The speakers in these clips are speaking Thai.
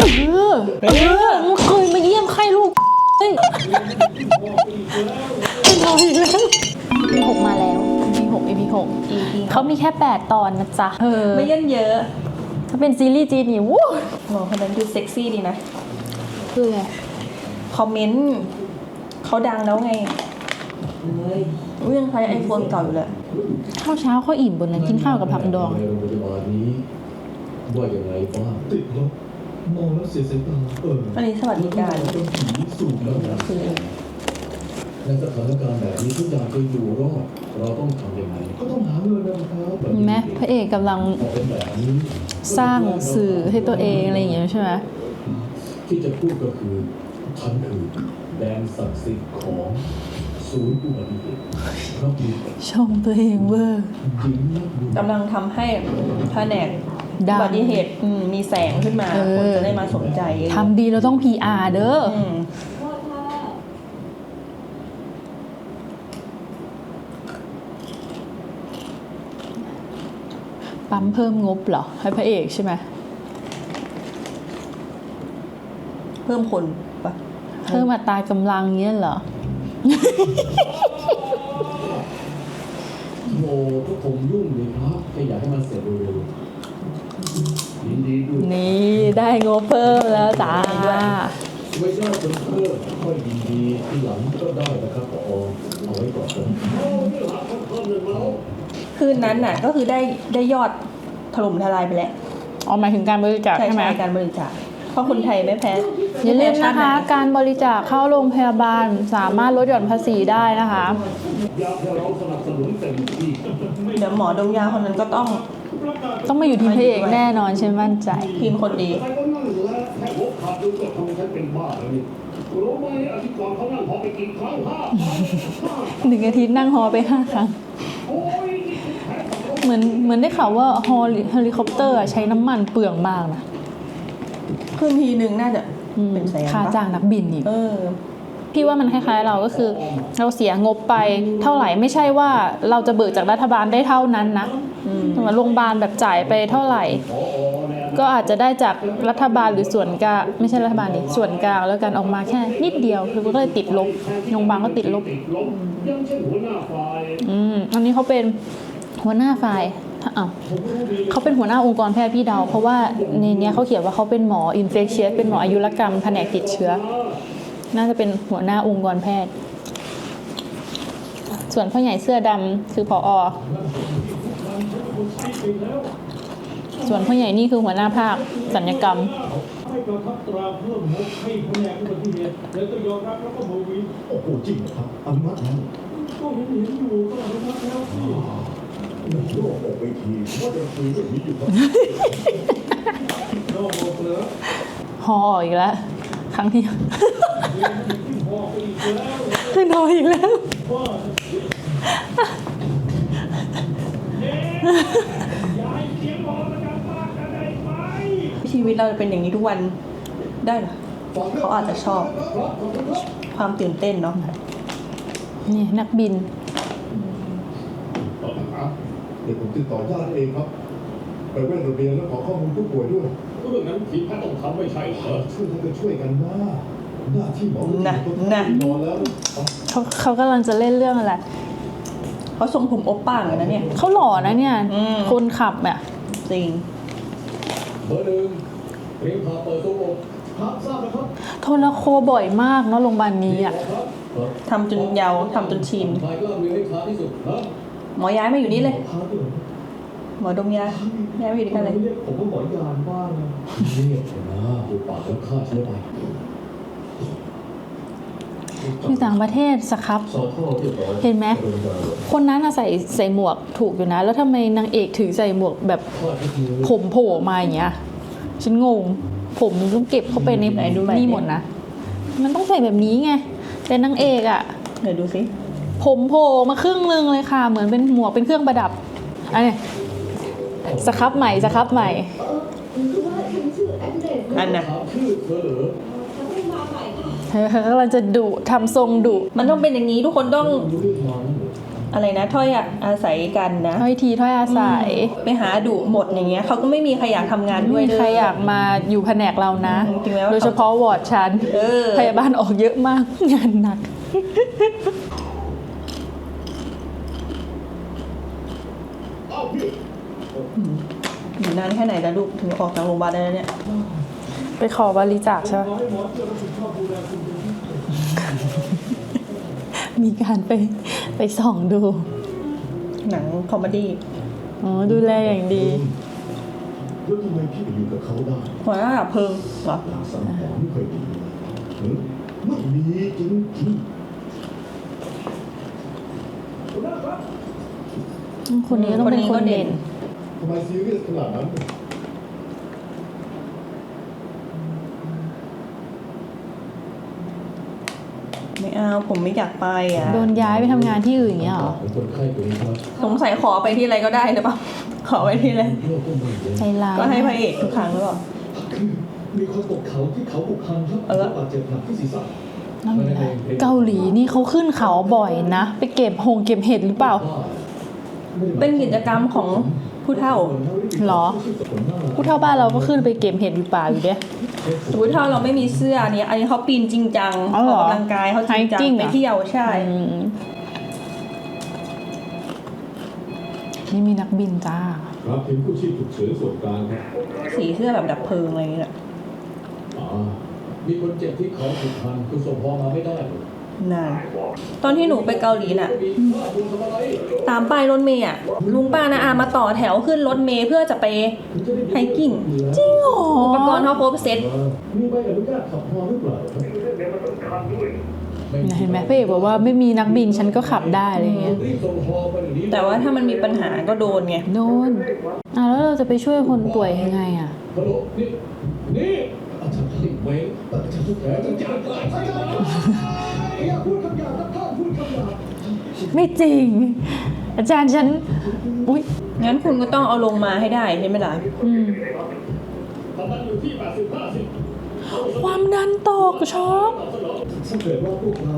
เออเออมึงเคยมาเยี่ยมไข้ลูกเฮ้ยเราอีกแล้ว EP หกมาแล้ว EP หก EP หก EP เขามีแค่ 8 ตอนนะจ๊ะเออไม่เย่นเยอะถ้าเป็นซีรีส์จีนนี่วู้หมอคนนั้นดูเซ็กซี่ดีนะ คือไงคอมเมนต์เขาดังแล้วไงอุ้ยยังใช้ไอโฟนเก่าอยู่เลยข้าวเช้าข้าวอิ่มบนนั้นกินข้าวกับผักดองในโรงพยาบาลนี้ว่าอย่างไรบ้างติดลบ มองแล้วเสียสายตาเอออันนี้สวัสดิการเป็นผีสูบแล้วนะคือในสถานการณ์แบบนี้ทุกอย่างจะอยู่รอดเราต้องทำยังไงก็ต้องหาเงินนะครับเห็นไหมพระเอกกำลังพอเป็นแบบนี้สร้างสื่อให้ตัวเองอะไรอย่างเงี้ยใช่ไหมที่จะพูดก็คือฉันคือแดนศักดิ์สิทธิ์ของศูนย์อุบัติเหตุครับมีชมตัวเองเวอร์หญิงนักบุญกำลังทำให้แผนกดั อุงบัติเหตุอืมมีแสงขึ้นมา เออ คนจะได้มาสนใจเยอะทำดีเราต้อง PR เด้อออืมปั๊มเพิ่มงบเหรอ ให้พระเอกใช่ไหมเพิ่มคนปะเพิ่มอัตรากำลังเงี้ยเหรอ โมก็คงยุ่งเลยครับแค่อยากให้มันเสร็จเร็วๆยิ นดีด้วยนี่ได้งบเพิ่มแล้วจ้าไม่ได้จนเพิ่มค่อยยินดีที่หลังก็ได้นะครับปอเอาไว้ก่อนนะคืนนั้นน่ะ ก็คือได้ได้ยอดถล่มทลายไปแล้วอ๋อหมายถึงการบริจาคใช่ใช่ไหม ใช่การบริจาคเพราะคนไทยไม่แพ้อย่าลืมไแพ้ชนะติไหคะ การบริจาคเข้าโรงพยาบาลสามารถลดหย่อนภาษีได้นะคะอยากให้เราสนับสนุนเต็มที่เดี๋ยวหมอดมยาคนนั้นก็ต้อง ต้องมาอยู่ทีมพระเอกแน่นอนฉันมั่นใจ ทีมคนดีใครก็นั่งอยู่แล้วแค่หัวขับดูก็ทำให้ฉันเป็นบ้าแล้วนี่รู้ไหมอาทิตย์ก่อนเขานั่งพอไปกินข้าวห้าหนึ่งอาทิตย์นั่งฮอไปห้าครั้งโอ้ยเหมือนเหมือนได้ข่าวว่าฮอลิเฮลิคอปเตอร์อะใช้น้ำมันเปลืองมากนะ ขึ้นทีนึงน่าจะอืมเป็นแสนค่าปะจ้างนักบินอีก เออ พี่ว่ามันคล้ายๆเราก็คือ เราเสียงบไปเท่าไหร่ไม่ใช่ว่าเราจะเบิกจากรัฐบาลได้เท่านั้นนะมสมมติโรงพยาบาลแบบจ่ายไปเท่าไหร่ ก็อาจจะได้จากรัฐบาลหรือส่วนกลางไม่ใช่รัฐบาลดิส่วนกลางแล้วกันออกมาแค่นิดเดียวคือก็เลยติดลบโรงพยาบาลก็ติดลบอืมอันนี้เขาเป็นหัวหน้าฝ่ายเขาเป็นหัวหน้าองค์กรแพทย์พี่เดา เพราะว่าในนี้เขาเขียนว่าเขาเป็นหมออินเฟคเชียสเป็นหมออายุรกรรมแผนกติดเชื้อ น่าจะเป็นหัวหน้าองค์กรแพทย์ ส่วนพ่อใหญ่เสื้อดำคือผอส่วนพ่อใหญ่นี่คือหัวหน้าภาคสัญญกรรมให้กองทัพตราเพิ่มงบให้แผนกอุบัติเหตุแล้วก็ยอมรับแล้วก็โมวินโอ้โหจริงเหรอครับอนุมัติแล้วก็เห็นเห็นอยู่ก็อนุมัติแล้วสิหนึ่งโลกออกไปทีว่าจะคุยเรื่องนี้อยู่ครับนอกบอกเลยฮออีกแล้วครั้งที่ขึ้ นหอไปอีกแล้วขึ้นฮออีกแล้วว่าย้ายเสียงหอประจำบ้านกันได้ไหมชีวิตเราจะเป็นอย่างนี้ทุกวันได้เหรอเขาอาจจะชอบ ความตื่นเต้นเนาะนี่นักบินเดี๋ยวผมติดต่อญาติเองครับ ไปแว่นระเบียนแล้วขอข้อมูลผู้ป่วยด้วยเรื่องนั้นทีมแพทย์ต้องทำไม่ใช่เหรอช่วยกันก็ช่วยกันนะห น้าที่หมอนะก็นะนอนแล้วเขาเขากำลังจะเล่นเรื่องอะไรเขาทรงผมโอปป้าเหมือนกันนะเนี่ยเขาหล่อนะเนี่ย อืม คนขับอะจริง เบอร์หนึ่งเตรียมพาเปิดตัวอกครับทราบนะครับโทรโคบ่อยมากเนาะโรงพยาบาลนี้อะ ครับครับทำจนยาวทำจนชิน ใครก็มีให้ช้าที่สุดครับหมอย้ายมาอยู่นี่เลย พาด้วยหมอดมยาย้ายมาอยู่ด้วยกันเลย เรียกผมว่าหมอยานบ้างนะเงียบเถอะนะดูปากแล้วฆ่าเชื้อไป อยู่ต่างประเทศสครับสอท่อเรียบร้อยเห็นไหมโรงพยาบาลคนนั้นอะใส่ใส่หมวกถูกอยู่นะ แล้วทำไมนางเอกถึงใส่หมวกแบบคลอดก็คือผมโผล่มาอย่างเงี้ยฉันงง ผมมันต้องเก็บเข้าไปในไหนดูใหม่นี่ดิหมดนะ มันต้องใส่แบบนี้ไง แต่นางเอกอะเดี๋ยวดูสิผมโผล่มาครึ่งนึงเลยค่ะ เหมือนเป็นหมวกเป็นเครื่องประดับอันนี้สครับใหม่สครับใหม่คือว่าฉันชื่อแอดเดรสอันน่ะ กำลังจะดุทำทรงดุมันต้องเป็นอย่างนี้ทุกคนต้องรู้เรื่องมาแล้วเหรออะไรนะถ้อยอาศัยกันนะถ้อยทีถ้อยอาศัยไปหาดุหมดอย่างเงี้ยเขาก็ไม่มีใครอยากทำงานไม่ด้วยมีเลยใครอยากมาอยู่แผนกเรานะจริงๆแล้วโดยเฉพาะวอร์ดฉันเออพยาบาลออกเยอะมากงานหนักอยู่นานแค่ไหนแล้วลูกถึงออกจากโรงพยาบาลได้แล้วเนี่ย ไปขอบริจาคใช่ไหมมีการไปไปส่องดู หนังคอมเมดี้อ๋อดูแลอย่างดีแล้วทำไมพี่ไปอยู่กับเขาได้หัวหน้าดับเพลิงเหรอหลังสังหรณ์ไม่เคยดีหรือไม่มีจริงจริงคนนี้ก็ต้องเป็นคนเด่นๆทำไมซีเรียสขนาดนั้น ไม่เอาผมไม่อยากไปอะโดนย้ายไปทำงานที่อื่นอย่างเงี้ยเหรอของคนไข้ตัวนี้ครับสงสัยขอไปที่อะไรก็ได้หรือเปล่าขอไปที่อะไรเพื่อก็ไม่เยอะใจร้ายก็ให้พระเอกทุกครั้งหรือเปล่า คือมีคนตกเขาที่เขาบุกพันครับเออ บาดเจ็บหนักที่ศีรษะนั่นแหละเกาหลีนี่เขาขึ้นเขาบ่อยนะ ไปเก็บหงเก็บเห็ดหรือเปล่า เป็นกิจกรรมของ ผู้เฒ่าหรอ ผู้เท่าบ้านเราก็ขึ้นไปเก็บเห็ดอยู่ป่าอยู่เด้ สมมติถ้าเราไม่มีเสื้ออันนี้ อันนี้เขาปีนจริงจังอ๋ออเหรออกกำลังกายเขาจริงจัง hiking ไปเหรอเที่ยวใช่ อืมนี่มีนักบินจ้าครับทีมกู้ชีพฉุกเฉินส่วนกลางครับสีเสื้อแบบดับเพลิงอะไรอย่างเงี้ยอ่ามีคนเจ็บที่เขาบุกพันคุณส่งพอมาไม่ได้เลย นาน ตอนที่หนูไปเกาหลีน่ะมีข้าคุณทำอะไรตามป้ายรถเมย์อะ ลุงป้านะอามาต่อแถวขึ้นรถเมย์เพื่อจะไปไฮกิ้ง จริงเหรออุปกรณ์เขาครบเซ็ตเออมีใบอนุญาตขับพอหรือเปล่าครับเห็นไหมพี่เอกบอกว่าไม่มีนักบินฉันก็ขับได้อะไรเงี้ยรีบส่งพอไปเดี๋ยวนี้แต่ว่าถ้ามันมีปัญหาก็โดนไง โดน อะแล้วเราจะไปช่วยคนป่วยยังไงอะฮัลโหลนี่นี่ อาจารย์ลิเวงอาจารย์ทุกแผลอาจารย์กลายอาจารย์อย่าพูดคำหยาบนะท่านพูดคำหยาบไม่จริง อาจารย์ฉันอุ้ยงั้นคุณก็ต้องเอาลงมาให้ได้ใช่ไหมล่ะ อืมทำมันอยู่ที่80 50ความดันตกช็อกถ้าเกิดว่าพวกเรา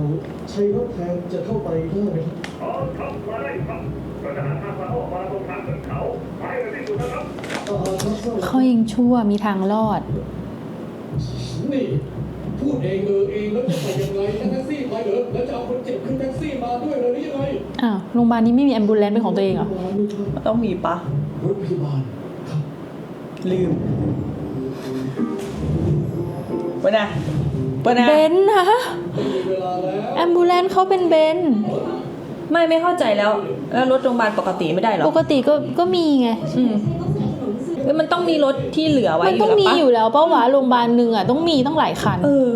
ใช้รถแทนจะเข้าไปได้ไหมครับอ๋อครับเขายังชั่วมีทางรอดนี่ พูดเองเออเองแล้วจะไปยังไงนั่งแท็กซี่ไปเหรอแล้วจะเอาคนเจ็บขึ้นแท็กซี่มาด้วยเหรอหรือยังไงอ้าวโรงพยาบาลนี้ไม่มีแอมบูเลนซ์เป็นของตัวเองเหรอต้องมีปะรถพยาบาลครับลืมปะนะปะนะเบนซ์นะไม่มีเวลาแล้วแอมบูเลนซ์เขาเป็นเบนซ์ไม่ไม่เข้าใจแล้ว แล้วรถโรงพยาบาลปกติไม่ได้เหรอปกติก็ก็มีไงอืม เฮ้ยมันต้องมีรถที่เหลือไว้มันอต้ยู่องแล้วปะมีอยู่แล้วเป้าวะโรงพยาบาลหนึ่งอะต้องมีต้องหลายคันเออ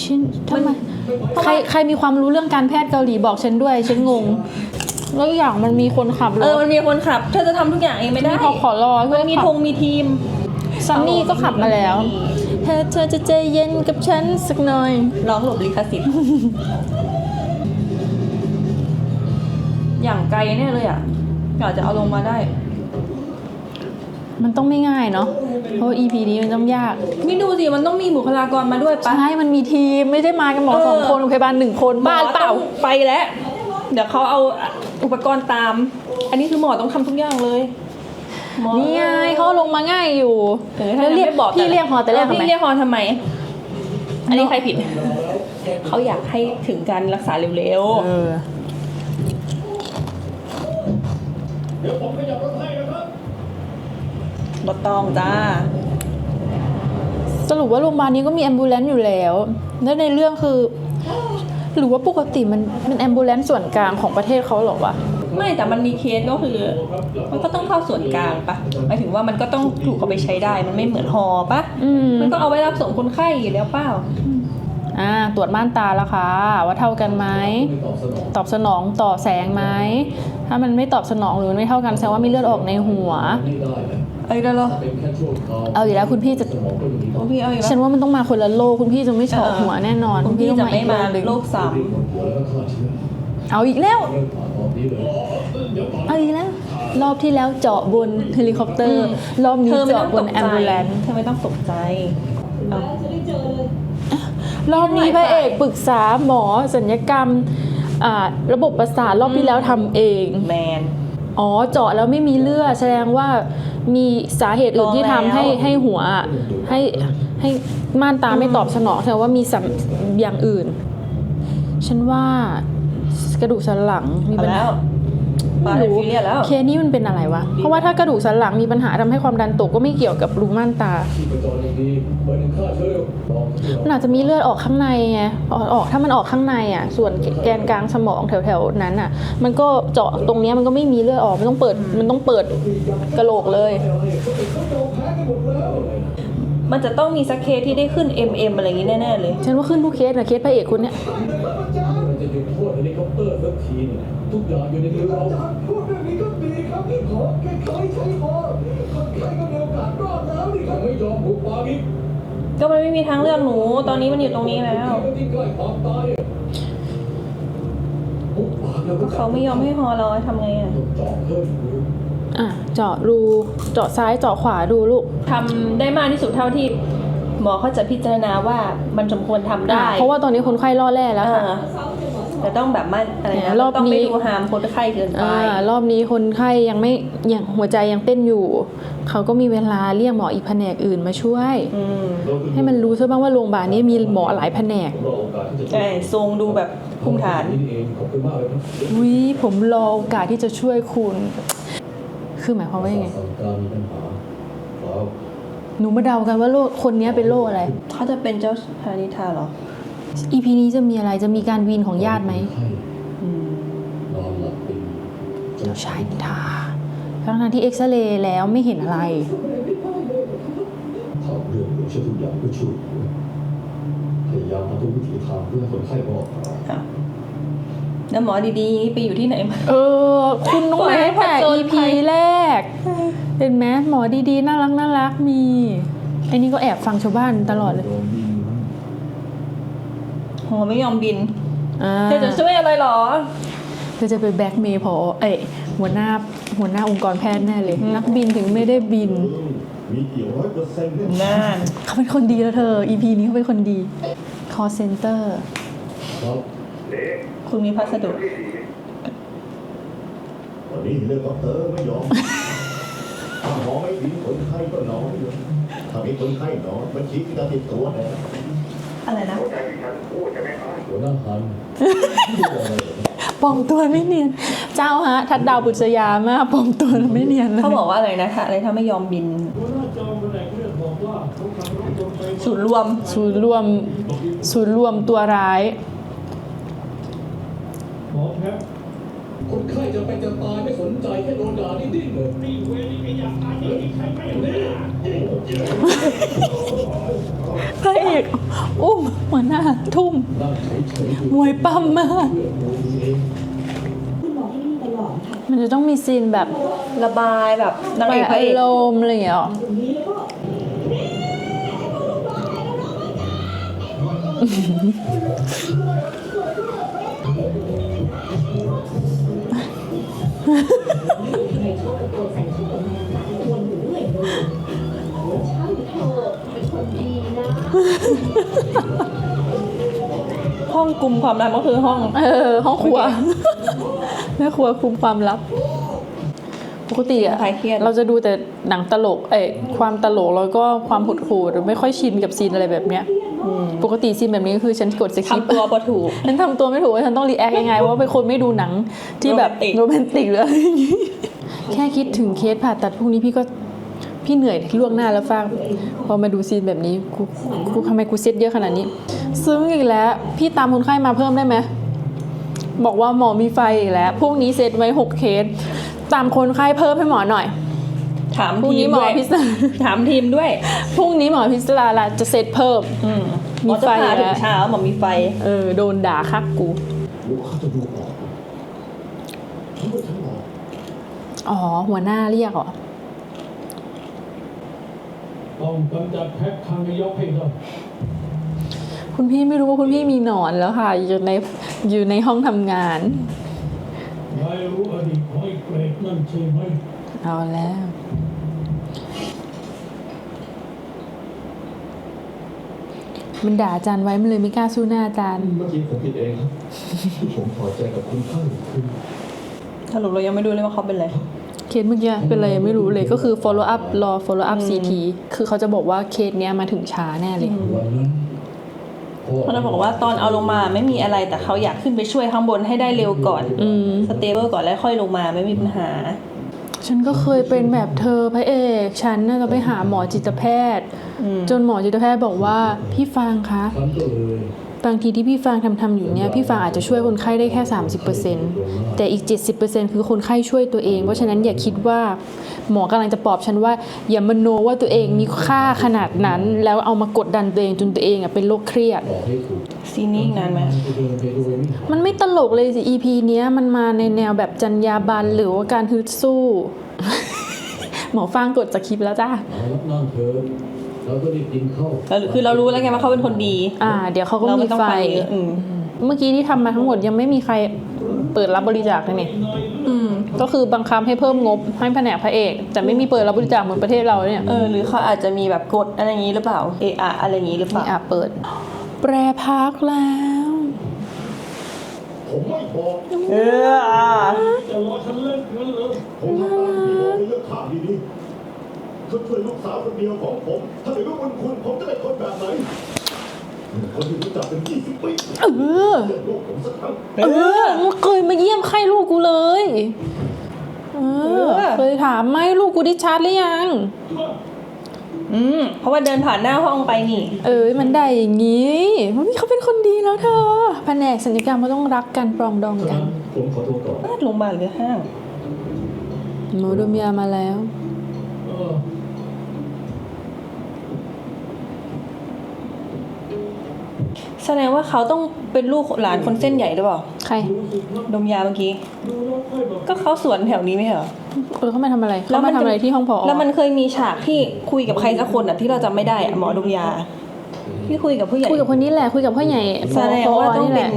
ฉันทำไมใครใครมีความรู้เรื่องการแพทย์เกาหลีบอกฉันด้วยฉันงง แล้วอีกอย่างมันมีคนขับรเออ ถมันมีคนขับ เธอจะทำทุกอย่างเองไม่ได้มีพอขอรอมัเพื่อนมีขับธงมีทีม ซันนี่ก็ขับมาแล้วเธอเธอจะใจเย็นกับฉันสักหน่อย ร้องหลบลิขสิทธิ์ อย่างไกลแน่เลยอะอยากจะเอาลงมาได้ มันต้องไม่ง่ายเนาะเพราะ EP นี้มันต้องยากนี่ดูสิมันต้องมีบุคลากรมาด้วยปะใช่มันมีทีมไม่ได้มากันหมอเออสองคนพยาบาลหนึ่งคนบ้าหรือเปล่าหมอต้องไปแล้ว เดี๋ยวเขาเอาอุปกรณ์ตาม อันนี้คือหมอต้องทำทุกอย่างเลยหมอนี่ไงเขาลงมาง่ายอยู่เออแล้วเรียกไม่บอกพี่เรียกฮอแต่แรกเออทำไมพี่เรียกฮอทำไม อันนี้ใครผิด เขาอยากให้ถึงการรักษาเร็วเออเดี๋ยวผมขยับรถให้นะครั บๆบ่ต้องจ้า สรุปว่าโรงพยาบาลนี้ก็มีแอมบูเลนซ์อยู่แล้ว แล้วในเรื่องคือ หรือว่าปกติมันเป็นแอมบูเลนซ์ส่วนกลางของประเทศเขาเหรอวะ ไม่แต่มันมีเคสก็คือ มันก็ต้องเข้าส่วนกลางปะหมายถึงว่ามันก็ต้องถูกเอาไปใช้ได้ มันไม่เหมือนฮอปะอืม มันก็เอาไว้รับส่งคนไข้อยู่แล้วเปล่า อ่า ตรวจม่านตาแล้วค่ะ ว่าเท่ากันไหมไม่ตอบสนองตอบสนองต่อแสงไหม ถ้ามันไม่ตอบสนองหรือมันไม่เท่ากันแสดงว่ามีเลือดออกในหัว ไม่ได้นะ เอ้ยได้เหรอเป็นแค่ช่วงคราวเอาอยู่แล้วคุณพี่จะสมองก็อย่างนี้โอ้พี่เอาอีกแล้วฉันว่ามันต้องมาคนละโลกคุณพี่จะไม่เฉาะหัวแน่นอนคุณพี่ต้องจะไม่มาอีกโลกหนึ่งโรคซ้รีบหมดหัวแล้วก็ฆ่าเชื้อเอาอีกแล้วเริ่มผ่าตอนนี้เลยเดี๋ยวก่อนเอาอีกแล้ว รอบที่แล้วเจาะบนเฮลิคอปเตอร์ รอบำนี้เธอไม่ต้อเจาะงบตนกแอมใจบูเลนซ์เธอไม่ต้องตกใจแล้วจะได้เจอเลยรอบนี้พระเอกปรึกษาหมอสัญญกรรมอ่าระบบประสาทรอบที่แล้วทำเองแมนอ๋อเจาะแล้วไม่มีเลือดแสดงว่า มีสาเหตุอื่นที่ทำให้ลองแล้วให้หัวอะให้ให้ม่านตาไม่ตอบสนองแสดงว่ามีสัมอย่างอื่น ฉันว่ากระดูกสันหลังมีเอาปัญแล้หาวปา ไม่เลรู้ฟิเลียแล้วเคสนี้มันเป็นอะไรวะ เพราะว่าถ้ากระดูกสันหลังมีปัญหาทำให้ความดันตกก็ไม่เกี่ยวกับรูม่านตาที่ประจรอย่างดีเบอร์หนึ่งค่าเชื้อเร็วบอกที่เรามันอาจจะมีเลือดออกข้างในไงออกออกถ้ามันออกข้างในอะ ส่วนแกนกลางสมองแถวๆนั้นอะ มันก็เจาะตรงเนี้ยมันก็ไม่มีเลือดออกมันต้องเปิดมันต้องเปิดกระโหลกเลย มันจะต้องมีสักเคสที่ได้ขึ้น MM อะไรอย่างงี้แน่ๆเลย ฉันว่าขึ้นทุกเคสนะเคสพระเอกคนเนี้ย เราจะหยุดโทษเฮลิคอปเตอร์สักทีเนี่ยทุกอย่างอยู่ในมือเราพูดเรื่องนี้ก็ดีครับที่ขอแค่ใครใช้พอคนไข้ก็มีโอกาสรอดแล้วนี่ครับไม่ยอมบุกปากอีกก็มันไม่มีทางเลือกหนู ตอนนี้มันอยู่ตรงนี้แล้วที่ใกล้ความตายอะบุกปากแล้วก็เขาไม่ยอมให้ฮอเราทำไงอะต้องเจาะเพิ่มดูอะเจาะรูเจาะซ้ายเจาะขวาดูลูกทำได้มากที่สุดเท่าที่หมอเขาจะพิจารณาว่ามันสมควรทำได้อะเพราะว่าตอนนี้คนไข้ล่อแร่แล้วค่ะ เออแต่ต้องแบบมันอะไรเนี่ยนะรอบต้องไม่นี้ ดูฮามคนไข้เกินไปอ่ารอบนี้คนไข้ยังไม่ยังหัวใจยังเต้นอยู่ เขาก็มีเวลาเรียกหมออีกแผนกอื่นมาช่วย อืมให้มันรู้ซะบ้างว่าโรงพยาบาลนี้มีหมอหลายแผนกรอโอกาสที่จะใช่ทรงดูแบบภูมิฐานนี่เองขอบคุณมากเลยครับวิผมรอโอกาสที่จะช่วยคุณ คือหมายความว่ายังไงสั่งการมีปัญหาเปล่าหนูมาเดากันว่าโรคคนนี้เป็นโรคอะไร เขาจะเป็นเจ้าชายนิทราเหรอ EP นี้จะมีอะไรจะมีการวีนของญาติไหมไข้อืมนอนหลับเป็นเจ้าชายนิทราทั้งๆที่เอ็กซเรย์แล้วไม่เห็นอะไรทำเรื่องเพื่อช่วยทุกอย่างเพื่อช่วยเหลือพยายามทำทุกวิถีทางเพื่อให้คนไข้รอดอะแล้วหมอดีๆไปอยู่ที่ไหนมาเออ คุณต้องปล่อยมาให้ตั้งแต่ผจญ EP ภัยแรก เป็นไหมหมอดีๆ น่ารักน่ารักมีไอ้นี่ก็แอบฟังชาวบ้านตลอดเลย โดนยิงหมอไม่ยอมบินอ่าเธอจะช่วยอะไรเหรอ เธอจะไปแบล็กเมย์พอเอ้ยหัวหน้าหัวหน้าองค์กรแพทย์แน่เลย นักบินถึงไม่ได้บิน มีกี่ร้อยเปอร์เซ็นต์เนี่ยน่านเขาเป็นคนดีแล้วเธอ EP นี้เขาเป็นคนดี call center ครับคุณมีพัสดุ วันนี้เฮลิคอปเตอร์ไม่ยอม ถ้าหมอไม่บินคนไข้ก็นอนอยู่ถ้ามีคนไข้นอนมันชี้ที่จะติดตัวแล้ว อะไรนะหัวหน้าพันปลอมตัวไม่เนียน เจ้าฮะ ทัดดาวบุษยามากปลอมตัวไม่เนียนเลยเขาบอกว่าอะไรนะถ้าอะไรถ้าไม่ยอมบินหัวหน้าจอมแผนกเลือดบอกว่าเขาขับรถยนต์ไปศูนย์รวม ศูนย์รวม ศูนย์รวมตัวร้ายหมอแพทย์คนไข้จะเป็นจะตายไม่สนใจแค่โดนด่านิดๆเลยนี่เวรนี่ก็อยากตายอย่างนี้ใครไม่แน่ พระเอกอุ้มหัวหน้าทุ่มนั่งเฉยๆดูมวยปั้มมากเพื่อนดูเองคุณหมอที่นี่ตลอดค่ะมันจะต้องมีซีนแบบระบายแบบนางปเอกพอาระเอกรมณ์อะไรอย่างเงี้ยหรอ องกลุ่มความลับก็คือห้อง เออ ห้องครัวแม่ครัวคุมความลับ ปกติอะคลายเครียด เราจะดูแต่หนังตลก เอ้ยความตลกแล้วก็ความหดหู่หรือไม่ค่อยชินกับซีนอะไรแบบเนี้ย ปกติซีนแบบนี้คือฉันกดสคริปต์ ทำตัวพอถูก ฉันทำตัวไม่ถูกว่าฉันต้องรีแอคยังไงเพราะว่าเป็นคนไม่ดูหนังที่แบบโรโรแมแมนนติติกกหรืออะไรอย่างงี้ แค่คิดถึงเคสผ่าตัดพวกนี้พี่ก็ พี่เหนื่อยล่วงหน้าแล้วฟังพอมาดูซีนแบบนี้กูกูทำไมกูเซตเยอะขนาดนี้ ซึ้งอีกแล้ว พี่ตามคนไข้มาเพิ่มได้ไหมบอกว่าหมอมีไฟอีกแล้วพวกนี้เซตไว้หกเคสตามคนไข้เพิ่มให้หมอหน่อย ถามพรุ่งทีนี้มหมอด้วยพิศราถามทีมด้วยพรุ่งนี้หมอพิศราละจะเซตเพิ่ม อืมมีหมอจะไฟผ่าแล้ถึวงเช้าหมอมีไฟ เออโดนด่าคักกูหรือว่าเขาจะดูออกทั้งหมดทั้งหมดอ๋อหัวหน้าเรียกเหรอ ต้องกำจัดแพ็คทางนายกให้ได้คุณพี่ไม่รู้ว่าคุณพี่มีหนอนแล้วค่ะ อยู่ในอยู่ในห้องทำงานนายรู้อดีตของไอ้เกรดนั่นใช่ไหมเอาแล้วมมันด่าอาจารย์ไว้มันเลยไม่กล้าสู้หน้าอาจารย์เมื่อกี้ผมผิดเองครับที่ผมพอใจกับคุณค่าคือสรุปเรายังไม่รู้เลยว่าเขาเป็นอะไร เคสเมื่อกี้เป็นอะไรยังไม่รู้เลยก็คือ follow up รอ follow up CT คือเขาจะบอกว่าเคสเนี้ยมาถึงช้าแน่เลยวันนั้นพ่อเพราะเราบอกว่าตอนเอาลงมาไม่มีอะไรแต่เขาอยากขึ้นไปช่วยข้างบนให้ได้เร็วก่อนอืมสเตเบิลก่อนแล้วค่อยลงมาไม่มีปัญหา ฉันก็เคยเป็นแบบเธอพระเอก ฉันน่ะจะไปหาหมอจิตแพทย์อืมจนหมอจิตแพทย์บอกว่าพี่ฟางคะฉันก็เลย บางทีที่พี่ฟางทำทำอยู่เนี่ยพี่ฟางอาจจะช่วยคนไข้ได้แค่ 30%แต่อีก 70%คือคนไข้ช่วยตัวเอง เพราะฉะนั้นอย่าคิดว่าหมอกำลังจะปลอบฉันว่า อย่ามโนว่าตัวเองมีค่าขนาดนั้น แล้วเอามากดดันตัวเองจนตัวเองอะเป็นโรคเครียดบอกให้ถูกซีนนี้อีกนานไหมจะเดินไปโดยไม่หามันไม่ตลกเลยสิ EP เนี้ยมันมาในแนวแบบจรรยาบรรณหรือว่าการฮึดสู้ หมอฟางกดจากคลิปแล้วจ้า เอารับนั่งเธอแล้วก็ได้กินข้าวเราคือเรารู้แล้วไงว่าเขาเป็นคนดี อ่า เดี๋ยวเขาก็เรามีไม่ต้องไฟ ไปเยอะอืมเมื่อกี้ที่ทำมาทั้งหมดยังไม่มีใครเปิดรับบริจาคเลยนี่อืม ก็คือบังคับให้เพิ่มงบให้แผนกพระเอก แต่ไม่มีเปิดรับบริจาคเหมือนประเทศเราเนี่ยเออหรือเขาอาจจะมีแบบกฎอะไรอย่างนี้หรือเปล่า เออะอะไรอย่างนี้หรือเปมีล่าอาเปิด แปรพักแล้ว ผมไม่บอกเอออะจะรอฉันเล่นงั้นเหรอผมทำตามที่บอกในเรื่องข่าวดีๆ เขาช่วยลูกสาวคนเดียวของผม ถ้าเป็นลูกบุญคุณ ผมจะเป็นคนแบบไหนคนที่รู้จักเป็นยี่สิบปีเออเลือกลูกผมสักครั้งเออมึงเคยมาเยี่ยมไข้ลูกกูเลยเออเคยถามไหมลูกกูดิชาร์จหรือยัง อืมเพราะว่าเดินผ่านหน้าห้องไปนี่ เออมันได้อย่างงี้มันเขาเป็นคนดีแล้วเธอแผนกสัญญกรรมเขาต้องรักกันปรองดองกัน ผมขอตัวก่อนโรงพยาบาลหรือห้างหมอดมยามาแล้ว แสดงว่าเขาต้องเป็นลูกหลานคนเส้นใหญ่หรือเปล่า ใครดมยาเมื่อกี้ ก็เขาสวนแถวนี้ไม่ใช่เหรอเออเขามาทำอะไรเขามาทำอะไรที่ห้องพอแล้วมันเคยมีฉากที่คุยกับใครสักคนอะที่เราจำไม่ได้อะหมอดมยา ที่คุยกับผู้ใหญ่คุยกับคนนี้แหละคุยกับพ่อใหญ่แสดงว่าต้องนี่แหเป็ละน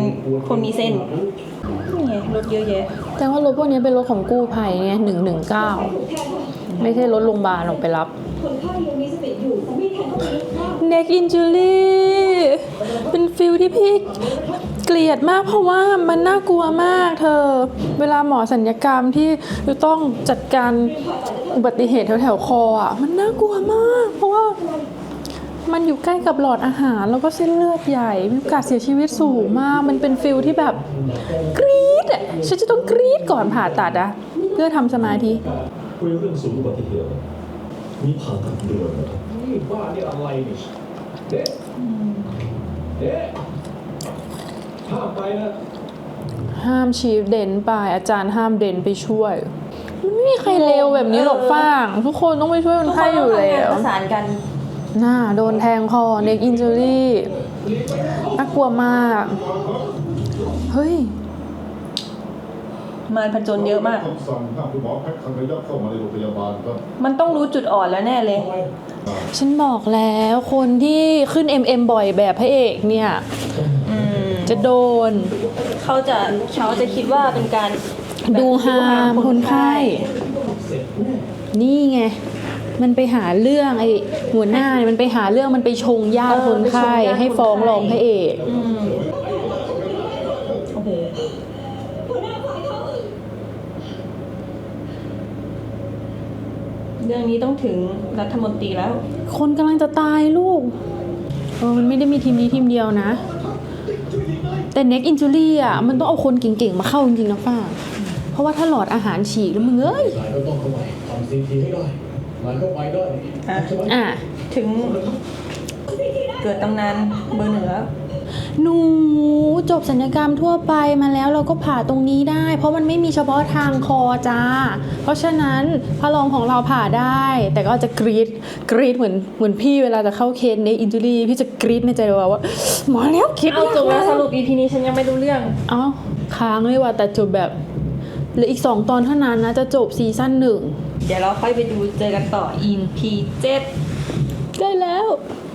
คนมีเส้นนี่ไงรถเยอะแยะแต่ว่ารถพวกนี้เป็นรถของกู้ภัยไงหนึ่งหนึ่งเก้าไม่ใช่รถโรงพยาบาลออกไปรับคนไข้ยังมีสติอยู่แต่ไม่แทนเข้าไปลึกมาก neck injury เป็นฟิลที่พี่เกลียดมากเพราะว่ามันน่ากลัวมากเธอ เวลาหมอสัญญกรรมที่จะต้องจัดการอุบัติเหตุแถวๆคออะมันน่ากลัวมาก เพราะว่ามันอยู่ใกล้กับหลอดอาหารแล้วก็เส้นเลือดใหญ่มีโอกาสเสียชีวิตสูงมาก มันเป็นฟิลที่แบบกรี๊ดอะฉันจะต้องกรี๊ดก่อนผ่าตัดอะเพื่อทำสมาธิคุยเรื่องสูงอุบัติเหตุมีผ่าตัดเดือนนะครับนี่บ้านี่อะไรนี่เด็ก เด็ดห้ามไปนะห้ามชีฟเด่นไปอาจารย์ห้ามเด่นไปช่วยมันไม่มีใครเลวแบบนี้หรอกฟ้าง ทุกคนต้องไปช่วยคนไข้อยู่แล้วประสานกันหน้าโดนแทงคอเน็กอินจูรี่น่ากลัวมาก เฮ้ย มารผจญเยอะมาก คำสั่งห้ามคุณหมอแพ็คคันระยะเข้ามาในโรงพยาบาลครับ มันต้องรู้จุดอ่อนแล้วแน่เลย ฉันบอกแล้วคนที่ขึ้น MM บ่อยแบบพระเอกเนี่ย อืมจะโดน เขาจะเขาจะคิดว่าเป็นการดูฮามคนไข้ นี่ไง มันไปหาเรื่องไอ้หัวหน้าเนี่ยมันไปหาเรื่องมันไปชงญาติคนไข้ให้ฟ้องร้องพระเอก อืมโอ้โห เรื่องนี้ต้องถึงรัฐมนตรีแล้ว คนกำลังจะตายลูกเออมันไม่ได้มีทีมนี้ทีมเดียวนะ แต่ neck injury อะ มันต้องเอาคนเก่งๆ มาเข้าจริงๆนะฟ้า เพราะว่าถ้าหลอดอาหารฉีกแล้วมึงเอ้ยนายก็ต้องเข้าไปทำซีทีให้ได้นายก็ไปได้อะใช่ไหมอะถึง เกิดตำนานเบอร์หนึ่งแล้วหนูจบสัญญกรรมทั่วไปมาแล้วเราก็ผ่าตรงนี้ได้ เพราะมันไม่มีเฉพาะทางคอจ้า เพราะฉะนั้นพระรองของเราผ่าได้ แต่ก็จะกรีดกรีดเหมือนเหมือนพี่เวลาจะเข้าเคสในอินจูรี่พี่จะกรีดในใจว่าว่าหมอแล้วคิดเอาจบแล้วมากสรุป EP นี้ฉันยังไม่รู้เรื่อง เอ้าค้างเลยว่ะแต่จบแบบเหลืออีกสองตอนเท่านั้นนะ จะจบซีซั่นหนึ่ง เดี๋ยวเราค่อยไปดูเจอกันต่อ EP 7 ได้แล้ว